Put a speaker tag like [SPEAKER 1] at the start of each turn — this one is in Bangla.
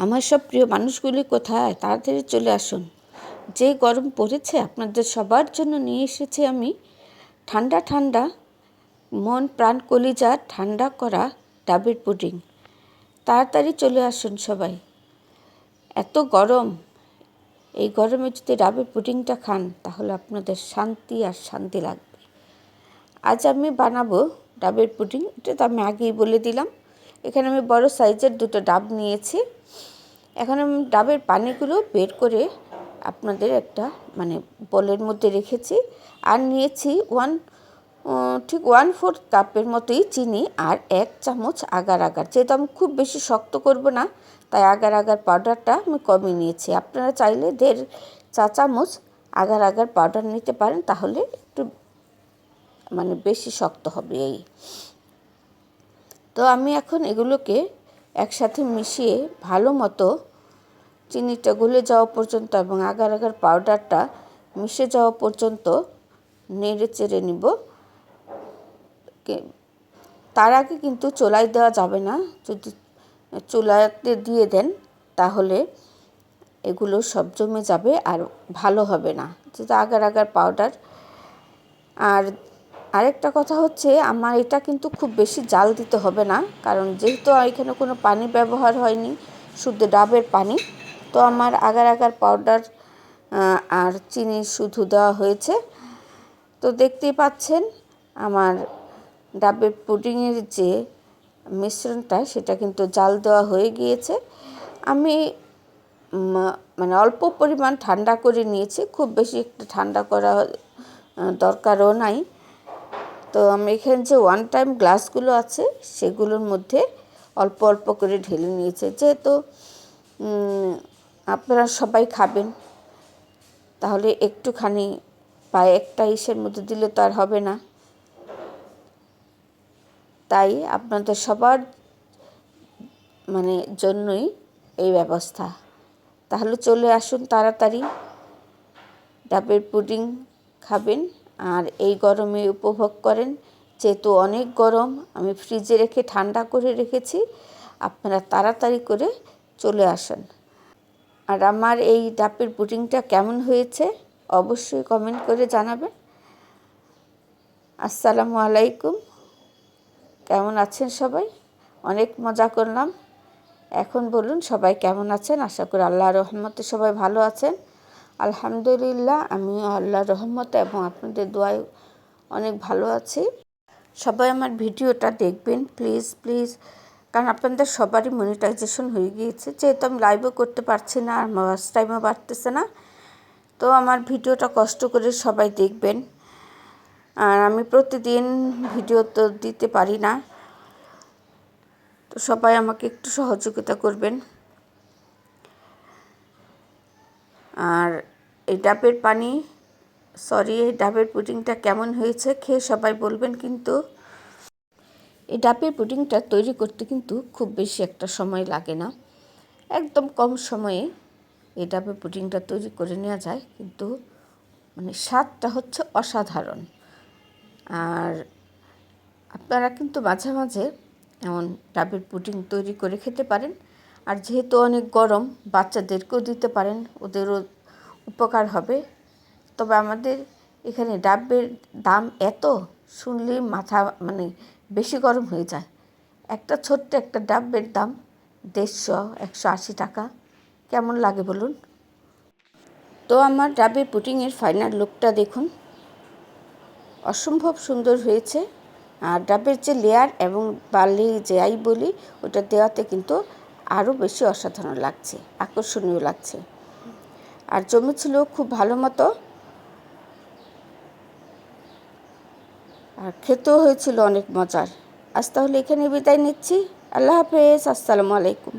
[SPEAKER 1] আমার সব প্রিয় মানুষগুলি কোথায়? তাড়াতাড়ি চলে আসুন। যে গরম পড়েছে, আপনাদের সবার জন্য নিয়ে এসেছি আমি ঠান্ডা ঠান্ডা, মন প্রাণ কলিজা ঠান্ডা করা ডাবের পুডিং। তাড়াতাড়ি চলে আসুন সবাই। এত গরম। এই গরমে যদি ডাবের পুডিংটা খান, তাহলে আপনাদের শান্তি আর শান্তি লাগবে। আজ আমি বানাবো ডাবের পুডিং। এটা তো আমি আগেই বলে দিলাম। এখানে আমি বড় সাইজের দুটো ডাব নিয়েছি। এখন আমি ডাবের পানিগুলো বের করে আপনাদের একটা মানে বলের মধ্যে রেখেছি। আর নিয়েছি ওয়ান ঠিক ওয়ান ফোর্থ কাপের মতোই চিনি আর এক চামচ আগার আগার। যেহেতু আমি খুব বেশি শক্ত করব না, তাই আগার আগার পাউডারটা আমি কমিয়ে নিয়েছি। আপনারা চাইলে দেড় চা চামচ আগার আগার পাউডার নিতে পারেন, তাহলে একটু মানে বেশি শক্ত হবে এই। তো আমি এখন এগুলোকে একসাথে মিশিয়ে ভালো মতো চিনিটা গলে যাওয়া পর্যন্ত এবং আগার আগার পাউডারটা মিশে যাওয়া পর্যন্ত নেড়ে চেড়ে নিব। তার আগে কিন্তু চোলাই দেওয়া যাবে না। যদি চুলাতে দিয়ে দেন তাহলে এগুলো সব জমে যাবে আর ভালো হবে না। যেহেতু আগার আগার পাউডার আর আরেকটা কথা হচ্ছে, আমার এটা কিন্তু খুব বেশি জাল দিতে হবে না, কারণ যেহেতু এখানে কোনো পানি ব্যবহার হয়নি শুদ্ধ ডাবের পানি, তো আমার আগার আগার পাউডার আর চিনি শুধু দেওয়া হয়েছে। তো দেখতেই পাচ্ছেন, আমার ডাবের পুডিংয়ের যে মিশ্রণটা, সেটা কিন্তু জাল দেওয়া হয়ে গিয়েছে। আমি মানে অল্প পরিমাণ ঠান্ডা করে নিয়েছি, খুব বেশি একটু ঠান্ডা করা দরকারও নাই। তো আমি এখানে যে ওয়ান টাইম গ্লাসগুলো আছে, সেগুলোর মধ্যে অল্প অল্প করে ঢেলে নিয়েছে। যেহেতু আপনারা সবাই খাবেন, তাহলে একটুখানি বা একটা ইসের মধ্যে দিলে তো আর হবে না। তাই আপনাদের সবার মানে জন্যই এই ব্যবস্থা। তাহলে চলে আসুন তাড়াতাড়ি। ডাবের পুডিং খাবেন। আর এই গরমে উপভোগ করেন। যেহেতু অনেক গরম, আমি ফ্রিজে রেখে ঠান্ডা করে রেখেছি। আপনারা তাড়াতাড়ি করে চলে আসেন। আর আমার এই ডাবের পুডিংটা কেমন হয়েছে অবশ্যই কমেন্ট করে জানাবেন। আসসালামু আলাইকুম। কেমন আছেন সবাই? অনেক মজা করলাম। এখন বলুন সবাই কেমন আছেন? আশা করি আল্লাহ রহমতে সবাই ভালো আছেন। আলহামদুলিল্লাহ, আমি আল্লাহ রহমতে এবং আপনাদের দোয়ায় অনেক ভালো আছি। সবাই আমার ভিডিওটা দেখবেন প্লিজ প্লিজ কারণ আপনাদের সবারই মনিটাইজেশন হয়ে গিয়েছে। যেহেতু আমি লাইভও করতে পারছি না, আর ওয়াচ টাইমও বাড়তেছে না, তো আমার ভিডিওটা কষ্ট করে সবাই দেখবেন। আর আমি প্রতিদিন ভিডিও তো দিতে পারি না, তো সবাই আমাকে একটু সহযোগিতা করবেন। আর এই ডাবের পানি সরি এই ডাবের পুডিংটা কেমন হয়েছে খেয়ে সবাই বলবেন কিন্তু। এই ডাবের পুডিংটা তৈরি করতে কিন্তু খুব বেশি একটা সময় লাগে না। একদম কম সময়ে এই ডাবের পুডিংটা তৈরি করে নেওয়া যায়, কিন্তু মানে স্বাদটা হচ্ছে অসাধারণ। আর আপনারা কিন্তু মাঝে মাঝে এমন ডাবের পুডিং তৈরি করে খেতে পারেন। আর যেহেতু অনেক গরম, বাচ্চাদেরকেও দিতে পারেন, ওদেরও উপকার হবে। তবে আমাদের এখানে ডাবের দাম এত, শুনলেই মাথা মানে বেশি গরম হয়ে যায়। একটা ছোট্ট একটা ডাবের দাম দেড়শো, একশো আশি টাকা। কেমন লাগে বলুন? তো আমার ডাবের পুটিংয়ের ফাইনাল লুকটা দেখুন। অসম্ভব সুন্দর হয়েছে। আর ডাবের যে লেয়ার এবং বালি যে আই বলি, ওটা দেওয়াতে কিন্তু আরও বেশি অসাধারণ লাগছে, আকর্ষণীয় লাগছে। আর জমি ছিল খুব ভালো মতো। আর খেতেও হয়েছিল অনেক মজার। আজ তাহলে এখানে বিদায় নিচ্ছি। আল্লাহ হাফেজ, আসসালামু আলাইকুম।